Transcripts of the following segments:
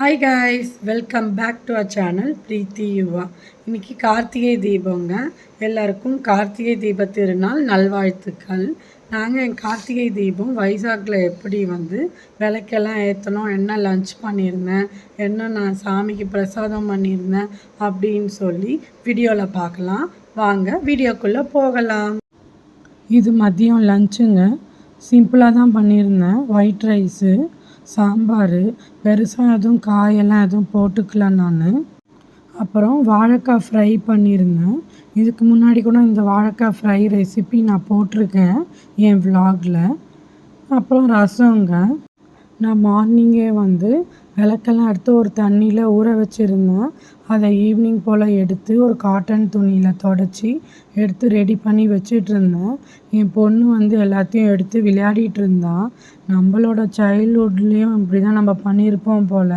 Hi guys welcome back to our channel Preethi Yuva இன்னைக்கு கார்த்திகை தீபங்க. எல்லாருக்கும் கார்த்திகை தீப திருநாள் நல்வாழ்த்துக்கள். நாங்கள் என் கார்த்திகை தீபம் வைசாக்கில் எப்படி வந்து விளக்கெல்லாம் ஏற்றணும் என்ன லஞ்ச் பண்ணியிருந்தேன் என்ன நான் சாமிக்கு பிரசாதம் பண்ணியிருந்தேன் அப்படின்னு சொல்லி வீடியோவில் பார்க்கலாம். வாங்க வீடியோக்குள்ளே போகலாம். இது மதியம் லஞ்சுங்க சிம்பிளாக தான் பண்ணியிருந்தேன். ஒயிட் ரைஸு சாம்பார் பெருசாக எதுவும் காயெல்லாம் எதுவும் போட்டுக்கல நான். அப்புறம் வாழைக்காய் ஃப்ரை பண்ணியிருந்தேன். இதுக்கு முன்னாடி கூட இந்த வாழைக்காய் ஃப்ரை ரெசிபி நான் போட்டிருக்கேன் என் விலாகில் அப்புறம் ரசங்க. நான் மார்னிங்கே வந்து விளக்கெல்லாம் எடுத்து ஒரு தண்ணியில் ஊற வச்சுருந்தேன் அதை ஈவினிங் போல் எடுத்து ஒரு காட்டன் துணியில் தொடச்சி எடுத்து ரெடி பண்ணி வச்சிட்ருந்தோம் என் பொண்ணு வந்து எல்லாத்தையும் எடுத்து விளையாடிட்டு இருந்தா. நம்மளோட சைல்ட்ஹுட்லேயும் இப்படி தான் நம்ம பண்ணியிருப்போம் போல்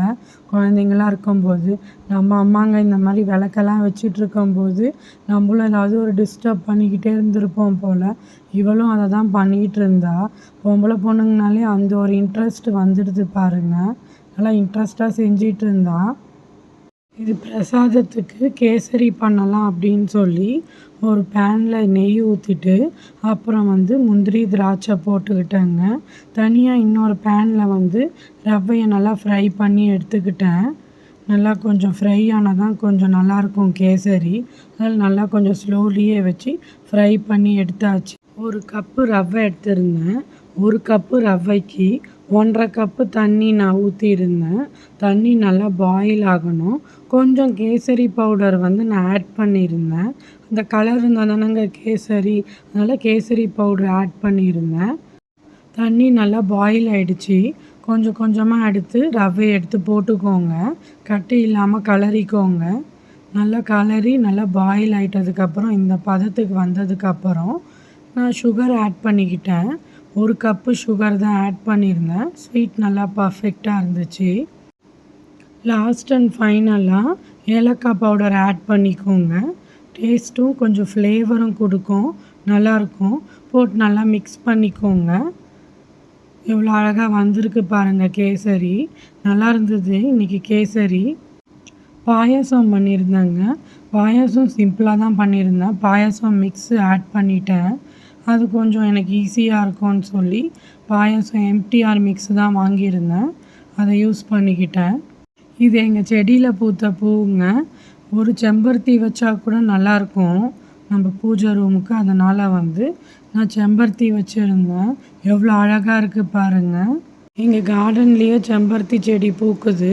குழந்தைங்களாம் இருக்கும்போது. நம்ம அம்மாங்க இந்த மாதிரி விளக்கெல்லாம் வச்சிட்ருக்கும்போது நம்மளும் ஏதாவது ஒரு டிஸ்டர்ப் பண்ணிக்கிட்டே இருந்திருப்போம் போல். இவளும் அதை தான் பண்ணிக்கிட்டு இருந்தா. பொம்பளை பொண்ணுங்கனாலே அந்த ஒரு இன்ட்ரெஸ்ட் வந்துடுது பாருங்கள் நல்லா இன்ட்ரெஸ்ட்டாக செஞ்சிட்டு இருந்தா இது பிரசாதத்துக்கு கேசரி பண்ணலாம் அப்படின்னு சொல்லி ஒரு பேனில் நெய் ஊற்றிட்டு அப்புறம் வந்து முந்திரி திராட்சை போட்டுக்கிட்டேங்க. தனியாக இன்னொரு பேனில் வந்து ரவையை நல்லா ஃப்ரை பண்ணி எடுத்துக்கிட்டேன். நல்லா கொஞ்சம் ஃப்ரை ஆனால் தான் கொஞ்சம் நல்லாயிருக்கும் கேசரி. அதில் நல்லா கொஞ்சம் ஸ்லோலியே வச்சு ஃப்ரை பண்ணி எடுத்தாச்சு. ஒரு கப்பு ரவை எடுத்திருந்தேன். ஒரு கப்பு ரவைக்கு ஒன்றரை கப்பு தண்ணி நான் ஊற்றிருந்தேன் தண்ணி நல்லா பாயில் ஆகணும். கொஞ்சம் கேசரி பவுடர் வந்து நான் ஆட் பண்ணியிருந்தேன். அந்த கலர் இருந்தால் தானேங்க கேசரி அதனால் கேசரி பவுடர் ஆட் பண்ணியிருந்தேன். தண்ணி நல்லா பாயில் ஆகிடுச்சி கொஞ்சம் கொஞ்சமாக எடுத்து ரவையை எடுத்து போட்டுக்கோங்க. கட்டி இல்லாமல் கலரிக்கோங்க நல்லா கலரி நல்லா பாயில் ஆகிட்டதுக்கப்புறம் இந்த பதத்துக்கு வந்ததுக்கப்புறம் நான் சுகர் ஆட் பண்ணிக்கிட்டேன். ஒரு கப்பு சுகர் தான் ஆட் பண்ணியிருந்தேன். ஸ்வீட் நல்லா பர்ஃபெக்டாக இருந்துச்சு. லாஸ்ட் அண்ட் ஃபைனலாக ஏலக்காய் பவுடர் ஆட் பண்ணிக்கோங்க. டேஸ்ட்டும் கொஞ்சம் ஃப்ளேவரும் கொடுக்கும். நல்லாயிருக்கும் போட்டு நல்லா மிக்ஸ் பண்ணிக்கோங்க. எவ்வளோ அழகாக வந்திருக்கு பாருங்கள் கேசரி. நல்லா இருந்தது. இன்றைக்கி கேசரி. பாயாசம் பண்ணியிருந்தேங்க. பாயாசம் சிம்பிளாக தான் பண்ணியிருந்தேன். பாயாசம் மிக்ஸு ஆட் பண்ணிட்டேன். அது கொஞ்சம் எனக்கு ஈஸியாக இருக்கும்னு சொல்லி பாயாசம் எம்டிஆர் மிக்ஸ் தான் வாங்கியிருந்தேன். அதை யூஸ் பண்ணிக்கிட்டேன். இது எங்கள் செடியில் பூத்த பூவுங்க. ஒரு செம்பருத்தி வச்சா கூட நல்லாயிருக்கும் நம்ம பூஜை ரூமுக்கு அதனால் வந்து நான் செம்பருத்தி வச்சுருந்தேன். எவ்வளோ அழகாக இருக்குது பாருங்கள் எங்கள் கார்டன்லேயே செம்பருத்தி செடி பூக்குது.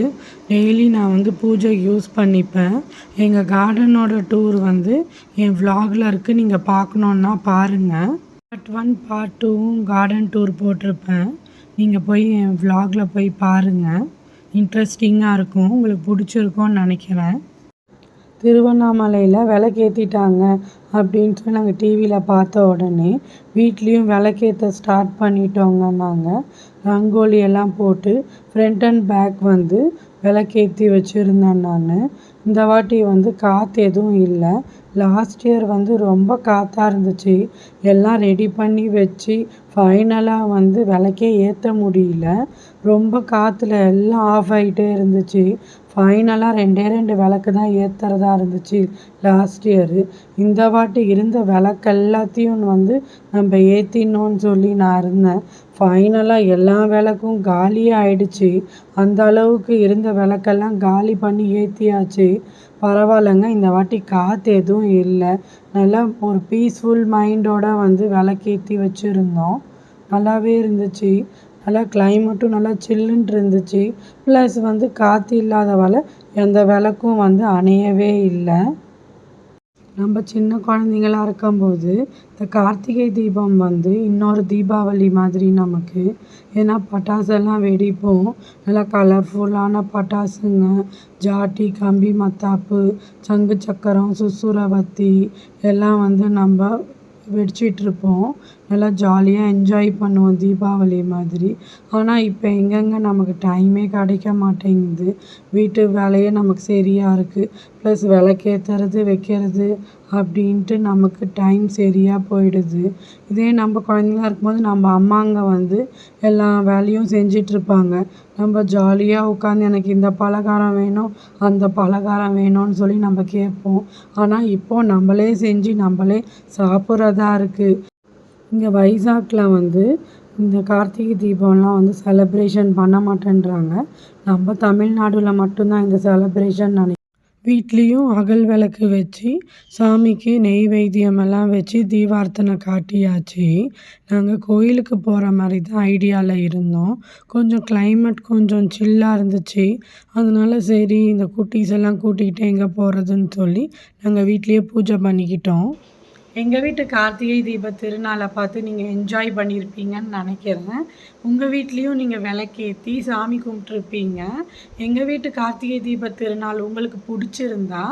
டெய்லி நான் வந்து பூஜைக்கு யூஸ் பண்ணிப்பேன். எங்கள் கார்டனோட டூர் வந்து என் vlogல இருக்குது நீங்கள் பார்க்கணுன்னா பாருங்கள் பார்ட் ஒன் பார்ட் டூவும் கார்டன் டூர் போட்டிருப்பேன். நீங்கள் போய் என் vlogல போய் பாருங்கள் இன்ட்ரெஸ்டிங்காக இருக்கும். உங்களுக்கு பிடிச்சிருக்கும்னு நினைக்கிறேன். திருவண்ணாமலையில் விளக்கேற்றிட்டாங்க அப்படின்ட்டு சொல்லி நாங்கள் டிவியில் பார்த்த உடனே வீட்லேயும் விளக்கேற்ற ஸ்டார்ட் பண்ணிட்டோங்க நாங்கள் ரங்கோலி எல்லாம் போட்டு ஃப்ரண்ட் அண்ட் பேக் வந்து விளக்கேற்றி வச்சுருந்தேன் நான். இந்த வாட்டி வந்து காற்று எதுவும் இல்லை. லாஸ்ட் இயர் வந்து ரொம்ப காற்றாக இருந்துச்சு. எல்லாம் ரெடி பண்ணி வச்சு ஃபைனலாக வந்து விளக்கே ஏற்ற முடியல. ரொம்ப காற்றுல எல்லாம் ஆஃப் ஆகிட்டே இருந்துச்சு. ஃபைனலாக ரெண்டே ரெண்டு விளக்கு தான் ஏற்றுறதா இருந்துச்சு லாஸ்ட் இயரு இந்த வாட்டி இருந்த விளக்கு எல்லாத்தையும் வந்து நம்ம ஏற்றினோன்னு சொல்லி நான் இருந்தேன். ஃபைனலாக எல்லா விளக்கும் காலியாக ஆயிடுச்சு. அந்த அளவுக்கு இருந்த விளக்கெல்லாம் காலி பண்ணி ஏற்றியாச்சு பரவாயில்லைங்க இந்த வாட்டி காற்று எதுவும் இல்லை. நல்லா ஒரு பீஸ்ஃபுல் மைண்டோட வந்து விளக்கேற்றி வச்சுருந்தோம். நல்லாவே இருந்துச்சு. நல்லா கிளைமேட்டும் நல்லா சில்லுன்ட்டு இருந்துச்சு. ப்ளஸ் வந்து காற்று இல்லாதவால் எந்த விளக்கும் வந்து அணையவே இல்லை. நம்ம சின்ன குழந்தைங்களா இருக்கும்போது இந்த கார்த்திகை தீபம் வந்து இன்னொரு தீபாவளி மாதிரி நமக்கு. ஏன்னா பட்டாசெல்லாம் வெடிப்போம். நல்லா கலர்ஃபுல்லான பட்டாசுங்க. ஜாட்டி கம்பி மத்தாப்பு சங்கு சக்கரம் சுசுரவத்தி எல்லாம் வந்து நம்ம வெடிச்சிட்ருப்போம் நல்லா ஜாலியாக என்ஜாய் பண்ணுவோம் தீபாவளி மாதிரி. ஆனால் இப்போ எங்கெங்கே நமக்கு டைமே கிடைக்க மாட்டேங்குது. வீட்டு வேலையே நமக்கு சரியா இருக்குது ப்ளஸ் விளக்கேத்துறது வைக்கிறது அப்படின்ட்டு நமக்கு டைம் சரியாக போயிடுது. இதே நம்ம குழந்தைங்களா இருக்கும்போது நம்ம அம்மாங்க வந்து எல்லா வேலையும் செஞ்சிட்ருப்பாங்க. நம்ம ஜாலியாக உட்காந்து எனக்கு இந்த பலகாரம் வேணும் அந்த பலகாரம் வேணும்னு சொல்லி நம்ம கேட்போம். ஆனால் இப்போது நம்மளே செஞ்சு நம்மளே சாப்பிட்றதா இருக்குது இங்கே வைசாக்கில் வந்து இந்த கார்த்திகை தீபம்லாம் வந்து செலப்ரேஷன் பண்ண மாட்டேன்றாங்க. நம்ம தமிழ்நாடுல மட்டும்தான் இந்த செலப்ரேஷன் நினை வீட்லேயும் அகல் விளக்கு வச்சு சாமிக்கு நெய் வைத்தியமெல்லாம் வச்சு தீபார்த்தனை காட்டியாச்சு. நாங்கள் கோயிலுக்கு போகிற மாதிரி தான் ஐடியாவில் இருந்தோம். கொஞ்சம் கிளைமேட் கொஞ்சம் சில்லாக இருந்துச்சு. அதனால சரி இந்த குட்டீஸ் எல்லாம் கூட்டிக்கிட்டு எங்கே போகிறதுன்னு சொல்லி நாங்கள் வீட்லேயே பூஜை பண்ணிக்கிட்டோம். எங்கள் வீட்டு கார்த்திகை தீப திருநாளை பார்த்து நீங்கள் என்ஜாய் பண்ணியிருப்பீங்கன்னு நினைக்கிறேன். உங்கள் வீட்லேயும் நீங்கள் விளக்கேற்றி சாமி கும்பிட்ருப்பீங்க எங்கள் வீட்டு கார்த்திகை தீப திருநாள் உங்களுக்கு பிடிச்சிருந்தா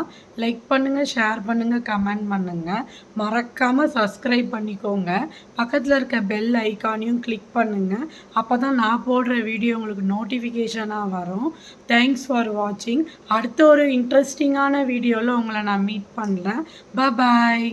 லைக் பண்ணுங்கள் ஷேர் பண்ணுங்கள் கமெண்ட் பண்ணுங்கள் மறக்காமல் சப்ஸ்கிரைப் பண்ணிக்கோங்க. பக்கத்தில் இருக்க பெல் ஐக்கானையும் கிளிக் பண்ணுங்கள் அப்போ தான் நான் போடுற வீடியோ உங்களுக்கு நோட்டிஃபிகேஷனாக வரும். தேங்க்ஸ் ஃபார் வாட்சிங் அடுத்த ஒரு இன்ட்ரெஸ்டிங்கான வீடியோவில் உங்களை நான் மீட் பண்ணுறேன் பாய்